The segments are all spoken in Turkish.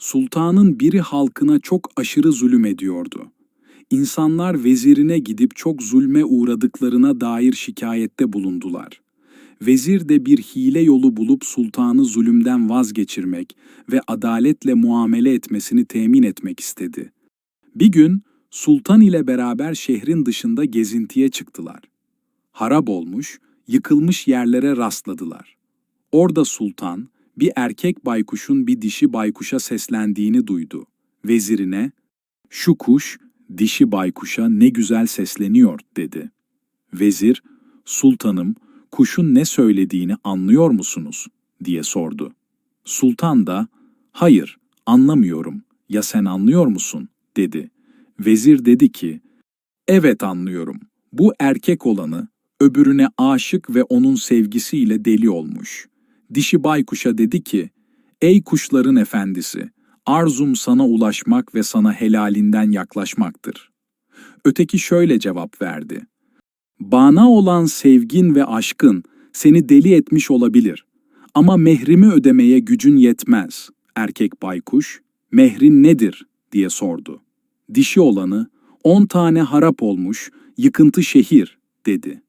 sultanın biri halkına çok aşırı zulüm ediyordu. İnsanlar vezirine gidip çok zulme uğradıklarına dair şikayette bulundular. Vezir de bir hile yolu bulup sultanı zulümden vazgeçirmek ve adaletle muamele etmesini temin etmek istedi. Bir gün sultan ile beraber şehrin dışında gezintiye çıktılar. Harap olmuş, yıkılmış yerlere rastladılar. Orada sultan, bir erkek baykuşun bir dişi baykuşa seslendiğini duydu. Vezirine, şu kuş, dişi baykuşa ne güzel sesleniyor, dedi. Vezir, sultanım, kuşun ne söylediğini anlıyor musunuz, diye sordu. Sultan da, hayır, anlamıyorum, ya sen anlıyor musun, dedi. Vezir dedi ki, evet anlıyorum, bu erkek olanı, öbürüne aşık ve onun sevgisiyle deli olmuş. Dişi baykuşa dedi ki, ey kuşların efendisi, arzum sana ulaşmak ve sana helalinden yaklaşmaktır. Öteki şöyle cevap verdi. Bana olan sevgin ve aşkın seni deli etmiş olabilir. Ama mehrimi ödemeye gücün yetmez. Erkek baykuş, mehrin nedir diye sordu. Dişi olanı, on tane harap olmuş, yıkıntı şehir dedi.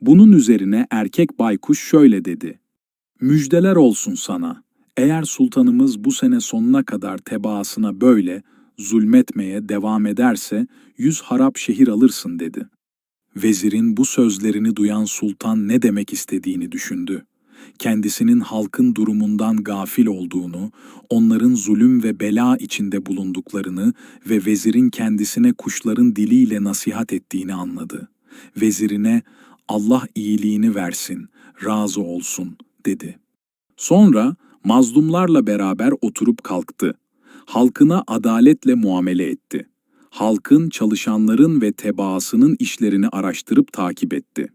Bunun üzerine erkek baykuş şöyle dedi. Müjdeler olsun sana. Eğer sultanımız bu sene sonuna kadar tebaasına böyle zulmetmeye devam ederse yüz harap şehir alırsın dedi. Vezirin bu sözlerini duyan sultan ne demek istediğini düşündü. Kendisinin halkın durumundan gafil olduğunu, onların zulüm ve bela içinde bulunduklarını ve vezirin kendisine kuşların diliyle nasihat ettiğini anladı. Vezirine Allah iyiliğini versin, razı olsun dedi. Sonra mazlumlarla beraber oturup kalktı. Halkına adaletle muamele etti. Halkın, çalışanların ve tebaasının işlerini araştırıp takip etti.